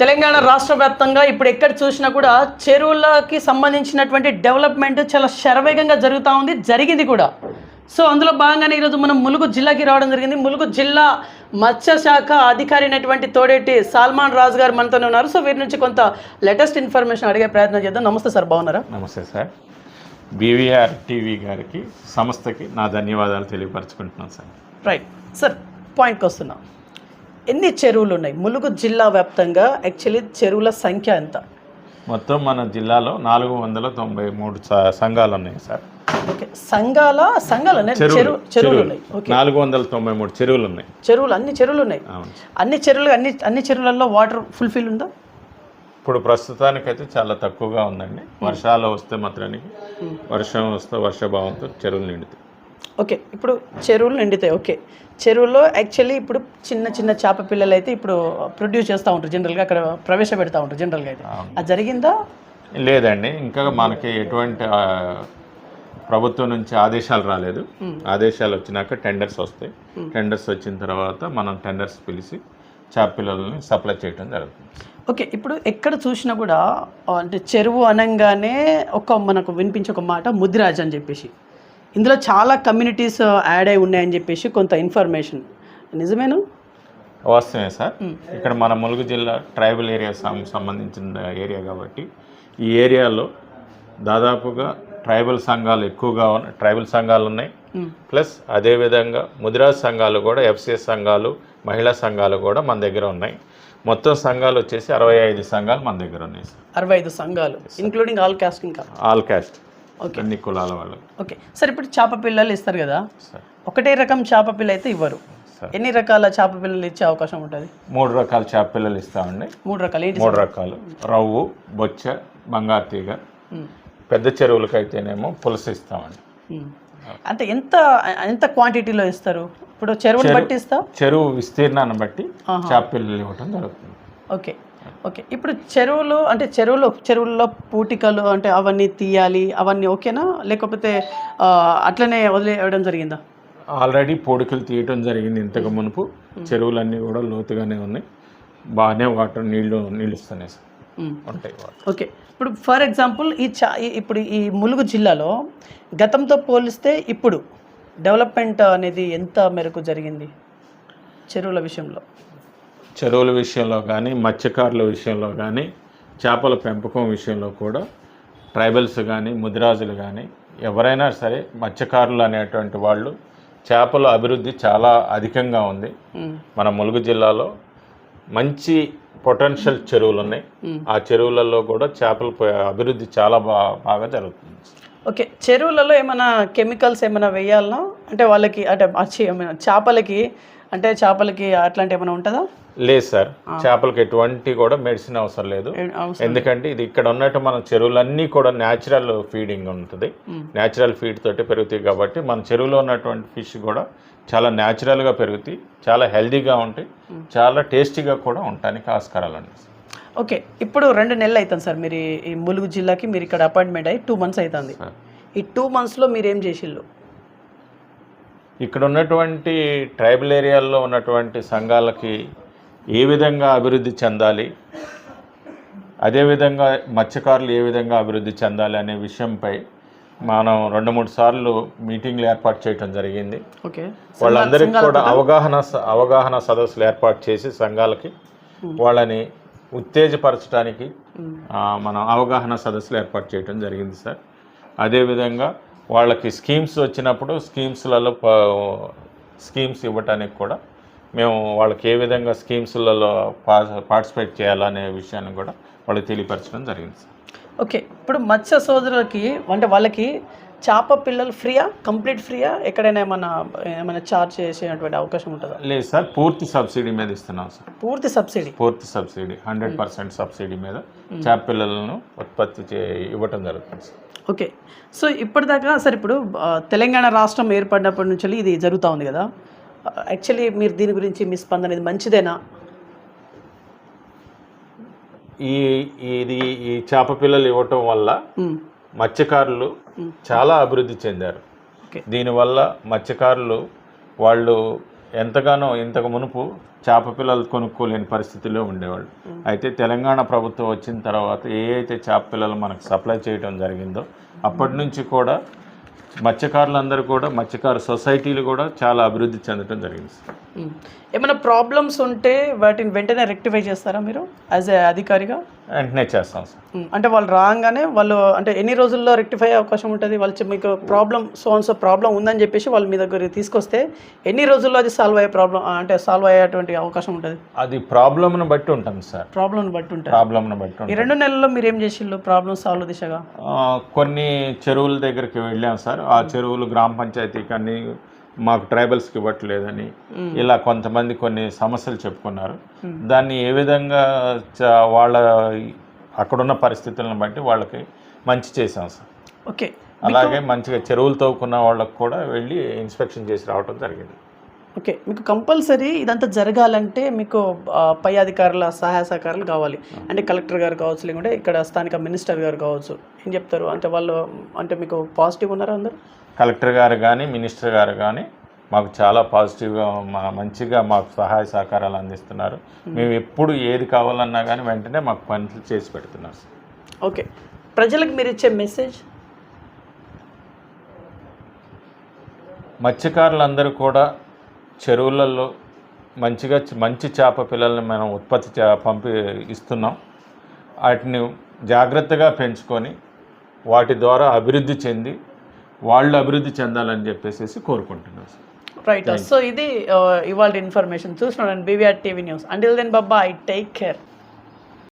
తెలంగాణ రాష్ట్ర వ్యాప్తంగా ఇప్పుడు ఎక్కడ చూసినా కూడా చెరువులకి సంబంధించినటువంటి డెవలప్మెంట్ చాలా శరవేగంగా జరుగుతూ ఉంది జరిగింది కూడా. సో అందులో భాగంగానే ఈరోజు మనం ములుగు జిల్లాకి రావడం జరిగింది. ములుగు జిల్లా మత్స్య శాఖ అధికారి అయినటువంటి తోడేటి సాల్మాన్ రాజు గారు మనతోనే ఉన్నారు. సో వీరి నుంచి కొంత లేటెస్ట్ ఇన్ఫర్మేషన్ అడిగే ప్రయత్నం చేద్దాం. నమస్తే సార్ బాగున్నారా? నమస్తే సార్. బీవీఆర్ టీవీ గారికి సంస్థకి నా ధన్యవాదాలు తెలియపరచుకుంటున్నాను సార్. రైట్ సార్ పాయింట్కి వస్తున్నాం ఎన్ని చెరువులు ఉన్నాయి ములుగు జిల్లా వ్యాప్తంగా యాక్చువల్లీ చెరువుల సంఖ్య ఎంత? మొత్తం మన జిల్లాలో నాలుగు వందల తొంభై మూడు సంఘాలు ఉన్నాయి సార్. ఓకే. సంఘాల? సంఘాలు చెరువు చెరువులు. ఉన్నాయి ఓకే. నాలుగు వందల తొంభై మూడు చెరువులు ఉన్నాయి చెరువులు అన్ని చెరువులు ఉన్నాయి అన్ని చెరువులు అన్ని అన్ని చెరువులలో వాటర్ ఫుల్ఫిల్ ఉందా? ఇప్పుడు ప్రస్తుతానికైతే చాలా తక్కువగా ఉందండి. వర్షాలు వస్తే మాత్రానికి వర్షం వస్తే వర్షభావంతో చెరువులు నిండుతాయి. ఓకే ఇప్పుడు చెరువులు నిండుతాయి. ఓకే. చెరువుల్లో యాక్చువల్లీ ఇప్పుడు చిన్న చిన్న చేప పిల్లలు అయితే ఇప్పుడు ప్రొడ్యూస్ చేస్తూ ఉంటారు. జనరల్గా అక్కడ ప్రవేశపెడతా ఉంటారు జనరల్గా అయితే. అది జరిగిందా? లేదండి. ఇంకా మనకి ఎటువంటి ప్రభుత్వం నుంచి ఆదేశాలు రాలేదు. ఆదేశాలు వచ్చినాక టెండర్స్ వస్తాయి. టెండర్స్ వచ్చిన తర్వాత మనం టెండర్స్ పిలిచి చేప పిల్లల్ని సప్లై చేయడం జరుగుతుంది. ఓకే ఇప్పుడు ఎక్కడ చూసినా కూడా అంటే చెరువు అనగానే ఒక మనకు వినిపించే ఒక మాట ముదిరాజ్ అని చెప్పేసి. ఇందులో చాలా కమ్యూనిటీస్ యాడ్ అయి ఉన్నాయని చెప్పేసి కొంత ఇన్ఫర్మేషన్ నిజమేనా? వాస్తవమే సార్. ఇక్కడ మన ములుగు జిల్లా ట్రైబల్ ఏరియా సంబంధించిన ఏరియా కాబట్టి ఈ ఏరియాలో దాదాపుగా ట్రైబల్ సంఘాలు ఎక్కువగా ఉన్నాయి ట్రైబల్ సంఘాలు ఉన్నాయి. ప్లస్ అదేవిధంగా ముదిరాజ్ సంఘాలు కూడా ఎఫ్సిఎస్ సంఘాలు మహిళా సంఘాలు కూడా మన దగ్గర ఉన్నాయి. మొత్తం సంఘాలు వచ్చేసి అరవై ఐదు సంఘాలు మన దగ్గర ఉన్నాయి సార్. అరవై ఐదు సంఘాలు ఇంక్లూడింగ్ ఆల్ కాస్ట్ ఇంకా ఆల్ క్యాస్ట్ ఓకే అన్ని కులాల వాళ్ళు. ఓకే. సార్ ఇప్పుడు చేప పిల్లలు ఇస్తారు కదా? ఒకటే రకం చేప పిల్ల అయితే ఇవ్వరు. ఎన్ని రకాల చేప పిల్లలు ఇచ్చే అవకాశం ఉంటుంది? మూడు రకాల చేప పిల్లలు ఇస్తామండి. మూడు రకాలు. ఏంటి మూడు రకాలు. రవ్వు బొచ్చ బంగారు తీగ. పెద్ద చెరువులకైతేనేమో పులస ఇస్తామండి. అంటే ఎంత ఎంత క్వాంటిటీలో ఇస్తారు? ఇప్పుడు చెరువుని బట్టి ఇస్తా చెరువు విస్తీర్ణాన్ని బట్టి చేప పిల్లలు ఇవ్వటం జరుగుతుంది. ఓకే. ఓకే. ఇప్పుడు చెరువులు అంటే చెరువులో చెరువుల్లో పూటికలు అంటే అవన్నీ తీయాలి అవన్నీ ఓకేనా? లేకపోతే అట్లనే వదిలేయడం జరిగిందా? ఆల్రెడీ పొడికలు తీయటం జరిగింది ఇంతకు మునుపు. చెరువులన్నీ కూడా లోతుగానే ఉన్నాయి. బాగానే వాటర్ నీళ్ళు నీళ్ళు ఇస్తున్నాయి సార్. ఉంటాయి ఓకే. ఇప్పుడు ఫర్ ఎగ్జాంపుల్ ఈ చా ఇప్పుడు ఈ ములుగు జిల్లాలో గతంతో పోలిస్తే ఇప్పుడు డెవలప్మెంట్ అనేది ఎంత మేరకు జరిగింది చెరువుల విషయంలో? చెరువుల విషయంలో కానీ మత్స్యకారుల విషయంలో కానీ చేపల పెంపకం విషయంలో కూడా ట్రైబల్స్ కానీ ముదిరాజులు కానీ ఎవరైనా సరే మత్స్యకారులు అనేటువంటి వాళ్ళు చేపల అభివృద్ధి చాలా అధికంగా ఉంది. మన ములుగు జిల్లాలో మంచి పొటెన్షియల్ చెరువులు ఉన్నాయి. ఆ చెరువులలో కూడా చేపల అభివృద్ధి చాలా బాగా జరుగుతుంది. ఓకే. చెరువులలో ఏమైనా కెమికల్స్ ఏమైనా వేయాలనా? అంటే వాళ్ళకి అంటే చేపలకి అంటే చేపలకి అట్లాంటి ఏమైనా ఉంటుందా? లేదు సార్. చేపలకి ఎటువంటి కూడా మెడిసిన్ అవసరం లేదు. ఎందుకంటే ఇది ఇక్కడ ఉన్నట్టు మన చెరువులన్నీ కూడా న్యాచురల్ ఫీడింగ్ ఉంటుంది. న్యాచురల్ ఫీడ్ తోటి పెరుగుతాయి కాబట్టి మన చెరువులో ఉన్నటువంటి ఫిష్ కూడా చాలా న్యాచురల్గా పెరుగుతాయి చాలా హెల్దీగా ఉంటాయి చాలా టేస్టీగా కూడా ఉండటానికి ఆస్కారాలు ఉన్నాయి ఓకే ఇప్పుడు రెండు నెలలు అవుతుంది సార్. మీరు ఈ- ములుగు జిల్లాకి మీరు ఇక్కడ అపాయింట్మెంట్ అయ్యి టూ మంత్స్ అవుతుంది ఈ టూ మంత్స్లో మీరు ఏం చేసిళ్ళు? ఇక్కడ ఉన్నటువంటి ట్రైబల్ ఏరియాల్లో ఉన్నటువంటి సంఘాలకి ఏ విధంగా అభివృద్ధి చెందాలి? అదేవిధంగా మత్స్యకారులు ఏ విధంగా అభివృద్ధి చెందాలి అనే విషయంపై మనం రెండు మూడు సార్లు మీటింగ్లు ఏర్పాటు చేయడం జరిగింది. ఓకే. వాళ్ళందరికీ కూడా అవగాహన అవగాహన సదస్సులు ఏర్పాటు చేసి సంఘాలకి వాళ్ళని ఉత్తేజపరచడానికి మనం అవగాహన సదస్సులు ఏర్పాటు చేయడం జరిగింది సార్. అదేవిధంగా వాళ్ళకి స్కీమ్స్ వచ్చినప్పుడు స్కీమ్స్లలో స్కీమ్స్ ఇవ్వటానికి కూడా మేము వాళ్ళకి ఏ విధంగా స్కీమ్స్లలో పార్టిసిపేట్ చేయాలనే విషయాన్ని కూడా వాళ్ళకి తెలియపరచడం జరిగింది సార్. ఓకే. ఇప్పుడు మత్స్య సోదరులకి అంటే వాళ్ళకి చేప పిల్లలు ఫ్రీయా? కంప్లీట్ ఫ్రీయా? ఎక్కడైనా ఏమైనా ఏమైనా చార్జ్ చేసేటువంటి అవకాశం ఉంటుందా? లేదు సార్ పూర్తి సబ్సిడీ మీద ఇస్తున్నాం సార్. పూర్తి సబ్సిడీ? పూర్తి సబ్సిడీ హండ్రెడ్ పర్సెంట్ సబ్సిడీ మీద చేప పిల్లలను ఉత్పత్తి చే ఇవ్వటం జరుగుతుంది సార్. ఓకే. సో ఇప్పటిదాకా సార్ ఇప్పుడు తెలంగాణ రాష్ట్రం ఏర్పడినప్పటి నుంచి ఇది జరుగుతూ ఉంది కదా? యాక్చువల్లీ మీరు దీని గురించి మీ స్పందన ఇది మంచిదేనా? ఈ ఇది ఈ చేప పిల్లలు ఇవ్వటం వల్ల మ్మ్. మత్స్యకారులు చాలా అభివృద్ధి చెందారు. దీనివల్ల మత్స్యకారులు వాళ్ళు ఎంతగానో ఇంతకు మునుపు చేప పిల్లలు కొనుక్కోలేని పరిస్థితిలో ఉండేవాళ్ళు. అయితే తెలంగాణ ప్రభుత్వం వచ్చిన తర్వాత ఏ అయితే చేప పిల్లలు మనకు సప్లై చేయడం జరిగిందో అప్పటి నుంచి కూడా మత్స్యకారులందరూ కూడా మత్స్యకారు సొసైటీలు కూడా చాలా అభివృద్ధి చెందడం జరిగింది. ఏమైనా ప్రాబ్లమ్స్ ఉంటే వాటిని వెంటనే రెక్టిఫై చేస్తారా మీరు? యాజ్ ఏ అధికారిగా? వెంటనే చేస్తాం సార్. అంటే వాళ్ళు రాగానే వాళ్ళు అంటే ఎన్ని రోజుల్లో రెక్టిఫై అయ్యే అవకాశం ఉంటుంది? వాళ్ళు మీకు problem so and so problem ఉందని చెప్పేసి వాళ్ళు మీ దగ్గర తీసుకొస్తే ఎన్ని రోజుల్లో అది సాల్వ్ అయ్యే ప్రాబ్లం అంటే సాల్వ్ అయ్యేటువంటి అవకాశం ఉంటుంది? అది ప్రాబ్లంను బట్టి ఉంటుంది సార్. ప్రాబ్లం బట్టి ఉంటుంది. ప్రాబ్లంను బట్టి ఈ రెండు నెలల్లో మీరు ఏం చేసిళ్ళు ప్రాబ్లం సాల్వ్ దిశగా? కొన్ని చెరువుల దగ్గరికి వెళ్ళాం సార్. ఆ చెరువులు గ్రామ పంచాయతీకి అన్ని మాకు ట్రైబల్స్కి ఇవ్వట్లేదని ఇలా కొంతమంది కొన్ని సమస్యలు చెప్పుకున్నారు. దాన్ని ఏ విధంగా వాళ్ళ అక్కడున్న పరిస్థితులను బట్టి వాళ్ళకి మంచి చేసాం సార్. ఓకే. అలాగే మంచిగా చెరువులు తవ్వుకున్న వాళ్ళకి కూడా వెళ్ళి ఇన్స్పెక్షన్ చేసి రావడం జరిగింది. ఓకే మీకు కంపల్సరీ ఇదంతా జరగాలంటే మీకు పై అధికారుల సహాయ సహకారాలు కావాలి. అంటే కలెక్టర్ గారు కావచ్చు లేకుంటే ఇక్కడ స్థానిక మినిస్టర్ గారు కావచ్చు. ఏం చెప్తారు? అంటే వాళ్ళు అంటే మీకు పాజిటివ్ ఉన్నారా అందరు? కలెక్టర్ గారు కానీ మినిస్టర్ గారు కానీ మాకు చాలా పాజిటివ్గా మా మంచిగా మాకు సహాయ సహకారాలు అందిస్తున్నారు. మేము. ఎప్పుడు ఏది కావాలన్నా కానీ వెంటనే మాకు పనులు చేసి పెడుతున్నారు. ఓకే. ప్రజలకు మీరు ఇచ్చే మెసేజ్? మత్స్యకారులందరూ కూడా చెరువులలో మంచిగా మంచి చేప పిల్లల్ని మనం ఉత్పత్తి చే పంపి ఇస్తున్నాం. వాటిని జాగ్రత్తగా పెంచుకొని వాటి ద్వారా అభివృద్ధి చెంది వాళ్ళు అభివృద్ధి చెందాలని చెప్పేసి కోరుకుంటున్నాం సార్. రైట్ సో ఇది ఇవాళ ఇన్ఫర్మేషన్ చూస్తున్నాను BVR TV news until then Baba I take care